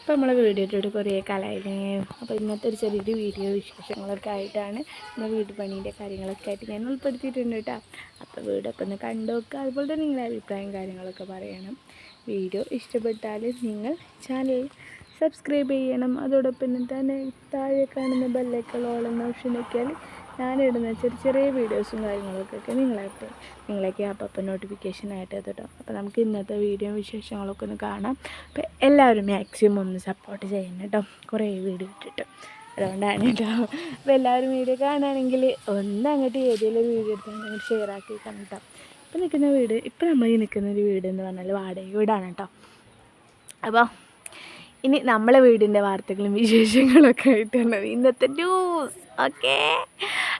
അപ്പോൾ നമ്മളെ വീഡിയോ ഇട്ടിട്ട് കുറേ കാലമായില്ലേ അപ്പോൾ ഇന്നത്തെ ഒരു ചെറിയൊരു വീഡിയോ വിശേഷങ്ങളൊക്കെ ആയിട്ടാണ് നമ്മൾ വീട് പണീന്റെ കാര്യങ്ങളൊക്കെ ആയിട്ട് ഞാൻ ഉൾപ്പെടുത്തിയിട്ടുണ്ട് കേട്ടോ അപ്പോൾ വീടൊക്കെ ഒന്ന് കണ്ടു നോക്കുക അതുപോലെ തന്നെ നിങ്ങളുടെ അഭിപ്രായം കാര്യങ്ങളൊക്കെ പറയണം. വീഡിയോ ഇഷ്ടപ്പെട്ടാൽ നിങ്ങൾ ചാനൽ സബ്സ്ക്രൈബ് ചെയ്യണം. അതോടൊപ്പം തന്നെ താഴെ കാണുന്ന ബെല്ലൈക്കൾ ഓളം ഓപ്ഷൻ നോക്കിയാൽ ഞാനിടുന്ന ചെറിയ ചെറിയ വീഡിയോസും കാര്യങ്ങളൊക്കെ നിങ്ങളായിട്ട് നിങ്ങളേക്ക് അപ്പം നോട്ടിഫിക്കേഷൻ ആയിട്ട് എത്തട്ടോ അപ്പോൾ നമുക്ക് ഇന്നത്തെ വീഡിയോ വിശേഷങ്ങളൊക്കെ ഒന്ന് കാണാം. അപ്പോൾ എല്ലാവരും മാക്സിമം ഒന്ന് സപ്പോർട്ട് ചെയ്യണം കേട്ടോ. കുറേ വീഡിയോ ഇട്ടിട്ട്. അതുകൊണ്ടാണ് കേട്ടോ. അപ്പോൾ എല്ലാവരും വീഡിയോ കാണുകയാണെങ്കിൽ ഒന്ന് അങ്ങോട്ട് ഏതെങ്കിലും വീഡിയോ എടുത്ത് അങ്ങോട്ട് ഷെയർ ആക്കി കണ്ടോ ഇപ്പോൾ നിൽക്കുന്ന വീട് ഇപ്പം നമ്മൾ നിൽക്കുന്ന ഒരു വീട് എന്ന് പറഞ്ഞാൽ വാടക വീടാണ് കേട്ടോ. അപ്പോൾ ഇനി നമ്മളെ വീടിന്റെ വാർത്തകളും വിശേഷങ്ങളൊക്കെ ആയിട്ടാണ് ഇന്നത്തെ ന്യൂസ് ഓക്കെ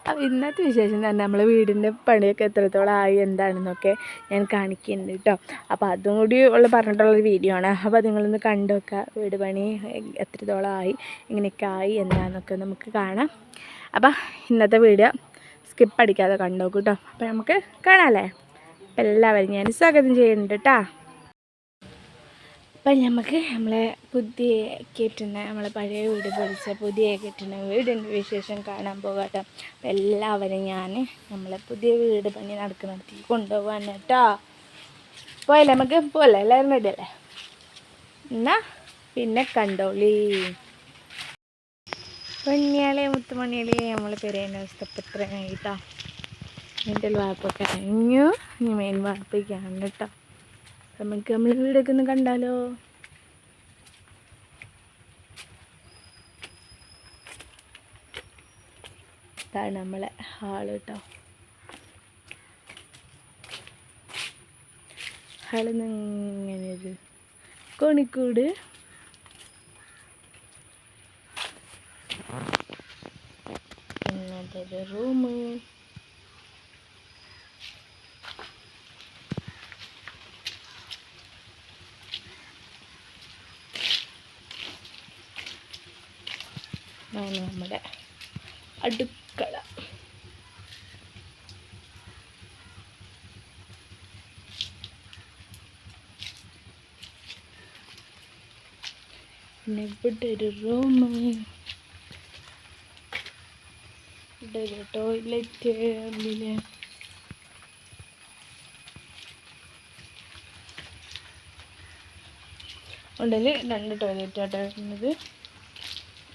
അപ്പോൾ ഇന്നത്തെ വിശേഷം തന്നെ നമ്മൾ വീടിന്റെ പണിയൊക്കെ എത്രത്തോളം ആയി എന്താണെന്നൊക്കെ ഞാൻ കാണിക്കുന്നുണ്ട് കേട്ടോ അപ്പോൾ അതും കൂടി ഉള്ള പറഞ്ഞിട്ടുള്ളൊരു വീഡിയോ ആണ്. അപ്പോൾ നിങ്ങളൊന്ന് കണ്ടു നോക്കുക വീട് പണി എത്രത്തോളം ആയി എങ്ങനെയൊക്കെ ആയി എന്താണെന്നൊക്കെ നമുക്ക് കാണാം. അപ്പോൾ ഇന്നത്തെ വീഡിയോ സ്കിപ്പ് അടിക്കാതെ കണ്ടു നോക്കൂ കേട്ടോ അപ്പോൾ നമുക്ക് കാണാമല്ലേ അപ്പോൾ എല്ലാവരും ഞാൻ സ്വാഗതം ചെയ്യുന്നുണ്ട് കേട്ടോ അപ്പം നമുക്ക് നമ്മളെ പുതിയ കെട്ടുന്ന നമ്മളെ പഴയ വീട് പൊളിച്ച പുതിയ കെട്ടുന്ന വീടിന്റെ വിശേഷം കാണാൻ പോകാട്ടോ. അപ്പം എല്ലാവരും ഞാൻ നമ്മളെ പുതിയ വീട് പണി നടക്കുന്നിടത്ത് കൊണ്ടുപോകാൻ കേട്ടോ. പോയല്ലേ നമുക്ക്? പോകല്ലേ എല്ലാവരും റെഡി അല്ലേ? എന്നാ പിന്നെ കണ്ടോളി. പൊന്നിയാളെ മുത്തുമണിയാളെ നമ്മളെ പെരേന്റെ അവസ്ഥ കേട്ടോ എന്റെ വായ്പൊക്കെ കഴിഞ്ഞു. ഇനി മെയിൻ വായ്പയ്ക്കാണ് കേട്ടോ. നമുക്ക് നമ്മൾ വീടൊക്കെ ഒന്ന് കണ്ടാലോ? ഇതാണ് നമ്മളെ ഹാൾ കേട്ടോ ഹാളിൽ നിന്ന് കോണിക്കൂട്. ഇങ്ങനത്തെ ഒരു റൂം ഇതാണ് നമ്മുടെ അടുക്കള. പിന്നെ ഇവിടെ ഒരു ഇവിടെ ഒരു ടോയ്ലറ്റ് ഉള്ളിൽ ഉള്ളിൽ രണ്ട് ടോയ്ലറ്റ് ആട്ടോ വരുന്നത്.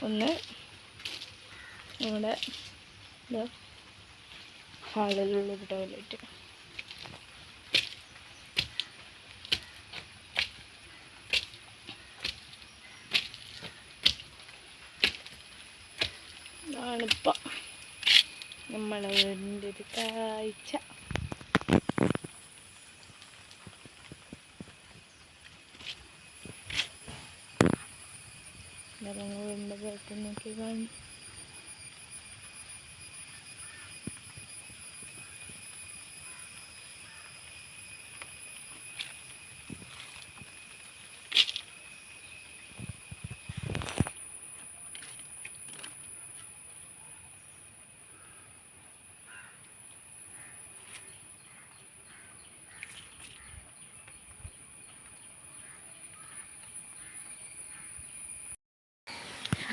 ഒന്ന് നമ്മുടെ ഹാളിലുള്ളൊരു ടോയ്ലറ്റ്. ഇതാണിപ്പോൾ നമ്മളെ വീടിന്റെ ഒരു കാഴ്ച വീടിന്റെ പുറത്ത് നോക്കി കാണും.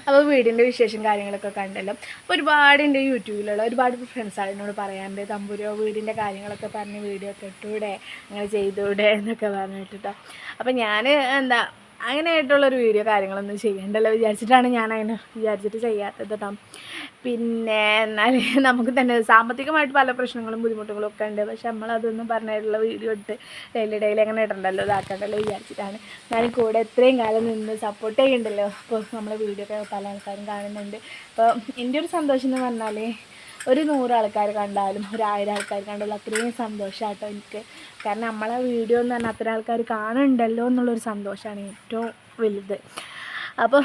അപ്പോൾ വീടിന്റെ വിശേഷം കാര്യങ്ങളൊക്കെ കണ്ടല്ലോ. അപ്പോൾ ഒരുപാട് എന്റെ യൂട്യൂബിലുള്ള ഒരുപാട് ഫ്രണ്ട്സാണ് എന്നോട് പറയാറുണ്ട് തമ്പുരോ വീടിന്റെ കാര്യങ്ങളൊക്കെ പറഞ്ഞ് വീഡിയോ ഒക്കെ ഇട്ടൂടെ അങ്ങനെ ചെയ്തൂടെ എന്നൊക്കെ പറഞ്ഞിട്ടോ അപ്പോൾ ഞാൻ എന്താ അങ്ങനെയായിട്ടുള്ളൊരു വീഡിയോ കാര്യങ്ങളൊന്നും ചെയ്യണ്ടല്ലോ വിചാരിച്ചിട്ടാണ് ഞാൻ അങ്ങനെ വിചാരിച്ചിട്ട് ചെയ്യാത്തത് കേട്ടോ പിന്നെ എന്നാൽ നമുക്ക് തന്നെ സാമ്പത്തികമായിട്ട് പല പ്രശ്നങ്ങളും ബുദ്ധിമുട്ടുകളും ഒക്കെ ഉണ്ട്. പക്ഷെ നമ്മളതൊന്നും പറഞ്ഞിട്ടുള്ള വീഡിയോ എടുത്ത് ഡെയിലി ഡെയിലി അങ്ങനെ ഇടണ്ടല്ലോ ഇതാക്കണ്ടല്ലോ വിചാരിച്ചിട്ടാണ്. ഞാൻ കൂടെ എത്രയും കാലം നിന്ന് സപ്പോർട്ട് ചെയ്യുന്നുണ്ടല്ലോ അപ്പോൾ നമ്മളെ വീഡിയോ ഒക്കെ പല ആൾക്കാരും കാണുന്നുണ്ട്. അപ്പോൾ എന്റെ ഒരു സന്തോഷം എന്ന് പറഞ്ഞാൽ ഒരു നൂറ് ആൾക്കാർ കണ്ടാലും ഒരു ആയിരം ആൾക്കാർ കണ്ടാലും അത്രയും സന്തോഷമാട്ടോ എനിക്ക്. കാരണം നമ്മളെ വീഡിയോ എന്ന് പറഞ്ഞാൽ അത്ര ആൾക്കാർ കാണുന്നുണ്ടല്ലോ എന്നുള്ളൊരു സന്തോഷമാണ് ഏറ്റവും വലുത്. അപ്പോൾ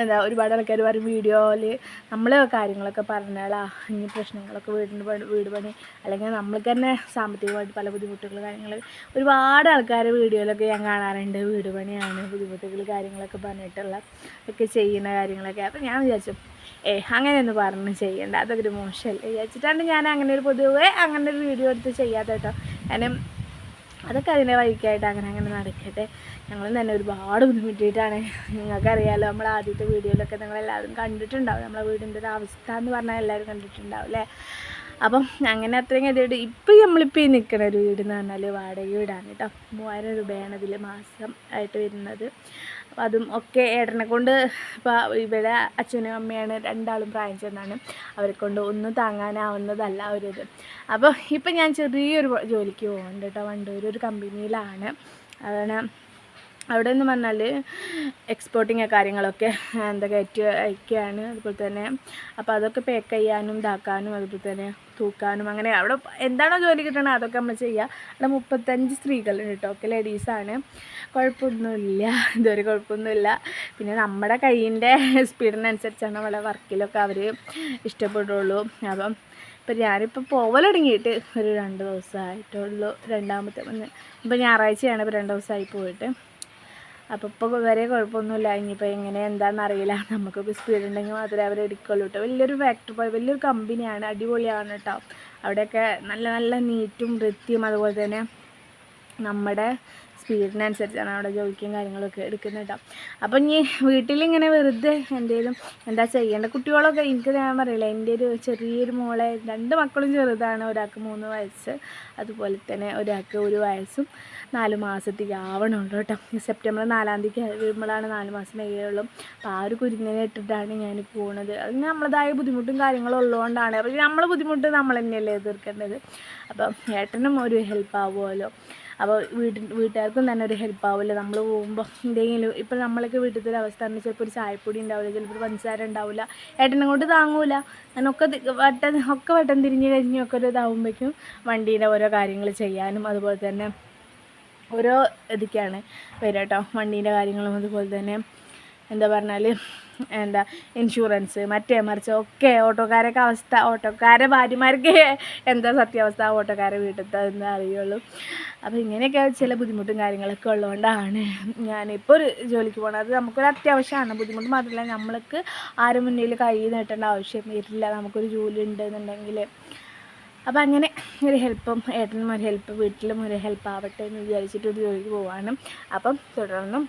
എന്താ ഒരുപാട് ആൾക്കാർ പറയും വീഡിയോയിൽ നമ്മളെ കാര്യങ്ങളൊക്കെ പറഞ്ഞാലാ ഇനി പ്രശ്നങ്ങളൊക്കെ വീടിന്റെ പണി വീട് പണി അല്ലെങ്കിൽ നമ്മൾക്ക് തന്നെ സാമ്പത്തികമായിട്ട് പല ബുദ്ധിമുട്ടുകൾ കാര്യങ്ങൾ. ഒരുപാട് ആൾക്കാർ വീഡിയോയിലൊക്കെ ഞാൻ കാണാറുണ്ട് വീട് പണിയാണ് ബുദ്ധിമുട്ടുകൾ കാര്യങ്ങളൊക്കെ പറഞ്ഞിട്ടുള്ള ഒക്കെ ചെയ്യുന്ന കാര്യങ്ങളൊക്കെ. അപ്പോൾ ഞാൻ വിചാരിച്ചു ഏ അങ്ങനെയൊന്നും പറഞ്ഞ് ചെയ്യണ്ട. അതൊരു മോശമല്ലേ വിചാരിച്ചിട്ടാണ് ഞാൻ അങ്ങനെ ഒരു പൊതുവേ അങ്ങനെ ഒരു വീഡിയോ എടുത്ത് ചെയ്യാത്ത കേട്ടോ കാരണം അതൊക്കെ അതിനെ വഴിക്കായിട്ട് അങ്ങനെ അങ്ങനെ നടക്കട്ടെ. ഞങ്ങളും തന്നെ ഒരുപാട് ബുദ്ധിമുട്ടിയിട്ടാണ്. നിങ്ങൾക്കറിയാലോ നമ്മൾ ആദ്യത്തെ വീഡിയോയിലൊക്കെ നിങ്ങളെല്ലാവരും കണ്ടിട്ടുണ്ടാവും. നമ്മളെ വീടിന്റെ ഒരു അവസ്ഥ എന്ന് പറഞ്ഞാൽ എല്ലാവരും കണ്ടിട്ടുണ്ടാവും അല്ലേ? അപ്പം അങ്ങനെ അത്രയും ഗതിയോട് ഇപ്പം നമ്മളിപ്പോൾ ഈ നിൽക്കുന്ന ഒരു വീട് എന്ന് പറഞ്ഞാൽ വാടക വീടാണ് കേട്ടോ മൂവായിരം രൂപയാണ് ഇതിൽ മാസം ആയിട്ട് വരുന്നത്. അതും ഒക്കെ ഏട്ടനെ കൊണ്ട് ഇപ്പോൾ ഇവിടെ അച്ഛനും അമ്മയാണ് രണ്ടാളും പ്രായം ചെന്നാണ് അവരെ കൊണ്ട് ഒന്നും താങ്ങാനാവുന്നതല്ല ഒരിത് അപ്പോൾ ഇപ്പം ഞാൻ ചെറിയൊരു ജോലിക്ക് പോകുന്നുണ്ട് കേട്ടോ. വണ്ടൂർ ഒരു കമ്പനിയിലാണ്. അതാണ് അവിടെ എന്ന് പറഞ്ഞാൽ എക്സ്പോർട്ടിങ് കാര്യങ്ങളൊക്കെ എന്താ കയറ്റി അയക്കുകയാണ് അതുപോലെ തന്നെ അപ്പോൾ അതൊക്കെ പാക്ക് ചെയ്യാനും ഇതാക്കാനും അതുപോലെ തന്നെ തൂക്കാനും അങ്ങനെ അവിടെ എന്താണോ ജോലി കിട്ടണത് അതൊക്കെ നമ്മൾ ചെയ്യുക അവിടെ മുപ്പത്തഞ്ച് സ്ത്രീകളുണ്ട് കേട്ടോ ഒക്കെ ലേഡീസാണ് കുഴപ്പമൊന്നുമില്ല ഇതുവരെ കുഴപ്പമൊന്നുമില്ല പിന്നെ നമ്മുടെ കയ്യിന്റെ സ്പീഡിനനുസരിച്ചാണ് നമ്മളെ വർക്കിലൊക്കെ അവർ ഇഷ്ടപ്പെടുള്ളൂ. അപ്പം ഇപ്പം ഞാനിപ്പോൾ പോവൽ തുടങ്ങിയിട്ട് ഒരു രണ്ട് ദിവസമായിട്ടുള്ളൂ രണ്ടാമത്തെ ഇപ്പം ഞായറാഴ്ചയാണ് ഇപ്പോൾ രണ്ട് ദിവസമായി പോയിട്ട്. അപ്പോൾ ഇപ്പോൾ വരെ കുഴപ്പമൊന്നുമില്ല. ഇനിയിപ്പോൾ എങ്ങനെ എന്താണെന്ന് അറിയില്ല. നമുക്കിപ്പോൾ സ്പീഡ് ഉണ്ടെങ്കിൽ മാത്രമേ അവർ എടുക്കുള്ളൂ കേട്ടോ വലിയൊരു ഫാക്ടറി പോലെ വലിയൊരു കമ്പനിയാണ് അടിപൊളിയാണ് കേട്ടോ അവിടെയൊക്കെ നല്ല നല്ല നീറ്റും വൃത്തിയും അതുപോലെ തന്നെ നമ്മുടെ സ്പീഡിനനുസരിച്ചാണ് അവിടെ ജോലിക്കും കാര്യങ്ങളൊക്കെ എടുക്കുന്നത് കേട്ടോ അപ്പം ഇനി വീട്ടിലിങ്ങനെ വെറുതെ എന്തെങ്കിലും എന്താ ചെയ്യേണ്ട കുട്ടികളൊക്കെ എനിക്ക് ഞാൻ പറയില്ല എന്റെ ഒരു ചെറിയൊരു മോളെ രണ്ട് മക്കളും ചെറുതാണ്. ഒരാൾക്ക് മൂന്ന് വയസ്സ്. അതുപോലെ തന്നെ ഒരാൾക്ക് ഒരു വയസ്സും നാല് മാസത്തേക്ക് ആവണുള്ളൂ കേട്ടോ സെപ്റ്റംബർ നാലാം തീയതി വരുമ്പോഴാണ് നാല് മാസം തികയുള്ളൂ അപ്പോൾ ആ ഒരു കുരുന്നിനെ ഇട്ടിട്ടാണ് ഞാൻ പോകുന്നത് അതിന് നമ്മളതായ ബുദ്ധിമുട്ടും കാര്യങ്ങളും ഉള്ളതുകൊണ്ടാണ്. അപ്പോൾ നമ്മൾ ബുദ്ധിമുട്ട് നമ്മൾ തന്നെയല്ലേ എതിർക്കേണ്ടത്? അപ്പം ഏട്ടനും ഒരു ഹെൽപ്പ് ആവുമല്ലോ. അപ്പോൾ വീട്ടിൽ വീട്ടുകാർക്കും തന്നെ ഒരു ഹെൽപ്പ് ആവില്ല നമ്മൾ പോകുമ്പോൾ എന്തെങ്കിലും ഇപ്പോൾ നമ്മളൊക്കെ വീട്ടിലത്തെ ഒരു അവസ്ഥ എന്ന് ചിലപ്പോൾ ഒരു ചായപ്പൊടി ഉണ്ടാവില്ല ചിലപ്പോൾ ഒരു പഞ്ചസാര ഉണ്ടാവില്ല ഏട്ടനെ കൊണ്ട് താങ്ങൂല. അങ്ങനൊക്കെ വട്ടം ഒക്കെ വട്ടം തിരിഞ്ഞ് കഴിഞ്ഞൊക്കെ ഒരു ഇതാവുമ്പോഴേക്കും വണ്ടീന്റെ ഓരോ കാര്യങ്ങൾ ചെയ്യാനും അതുപോലെ തന്നെ ഓരോ ഇതൊക്കെയാണ് വരാം കേട്ടോ. വണ്ടീന്റെ കാര്യങ്ങളും അതുപോലെ തന്നെ എന്താ പറഞ്ഞാൽ എന്താ ഇൻഷുറൻസ് മറ്റേ മറിച്ച് ഒക്കെ ഓട്ടോക്കാരൊക്കെ അവസ്ഥ ഓട്ടോക്കാരെ ഭാര്യമാർക്ക് എന്താ സത്യാവസ്ഥ ഓട്ടോക്കാരെ വീട്ടിലത്തെ എന്ന് അറിയുള്ളൂ. അപ്പോൾ ഇങ്ങനെയൊക്കെ ചില ബുദ്ധിമുട്ടും കാര്യങ്ങളൊക്കെ ഉള്ളതുകൊണ്ടാണ് ഞാനിപ്പോൾ ഒരു ജോലിക്ക് പോകണത് അത് നമുക്കൊരു അത്യാവശ്യമാണ്. ബുദ്ധിമുട്ട് മാത്രമല്ല നമ്മൾക്ക് ആരും മുന്നിൽ കൈ നീട്ടേണ്ട ആവശ്യം വരില്ല. നമുക്കൊരു ജോലി ഉണ്ടെന്നുണ്ടെങ്കിൽ അപ്പം അങ്ങനെ ഒരു ഹെൽപ്പും ഏട്ടനും ഒരു ഹെൽപ്പ് വീട്ടിലും ഒരു ഹെൽപ്പ് ആവട്ടെ എന്ന് വിചാരിച്ചിട്ട് ഒരു ജോലിക്ക് പോവാണ്. അപ്പം തുടർന്നും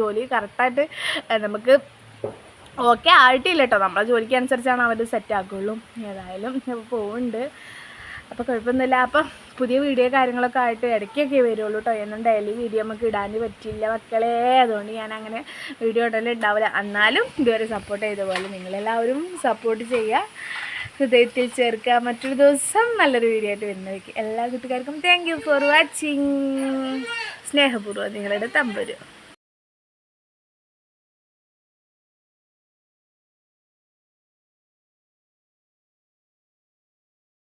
ജോലി കറക്റ്റായിട്ട് നമുക്ക് ഓക്കെ ആയിട്ടില്ല കേട്ടോ നമ്മളെ ജോലിക്ക് അനുസരിച്ചാണ് അവർ സെറ്റ് ആക്കുള്ളൂ. ഏതായാലും അപ്പോൾ പോകുന്നുണ്ട് അപ്പോൾ കുഴപ്പമൊന്നുമില്ല. അപ്പം പുതിയ വീഡിയോ കാര്യങ്ങളൊക്കെ ആയിട്ട് ഇടയ്ക്കൊക്കെ വരുള്ളൂ കേട്ടോ എന്നും ഡെയിലി വീഡിയോ നമുക്ക് ഇടാൻ പറ്റില്ല മക്കളെ. അതുകൊണ്ട് ഞാൻ അങ്ങനെ വീഡിയോ ഇടലുണ്ടാവില്ല എന്നാലും ഇതുവരെ സപ്പോർട്ട് ചെയ്ത പോലെ നിങ്ങളെല്ലാവരും സപ്പോർട്ട് ചെയ്യുക. ഹൃദയത്തിൽ ചേർക്കുക. മറ്റൊരു ദിവസം നല്ലൊരു വീഡിയോ ആയിട്ട് വരുന്നതായിരിക്കും. എല്ലാ കൂട്ടുകാർക്കും താങ്ക് യു ഫോർ വാച്ചിങ് സ്നേഹപൂർവം നിങ്ങളുടെ തമ്പുരു.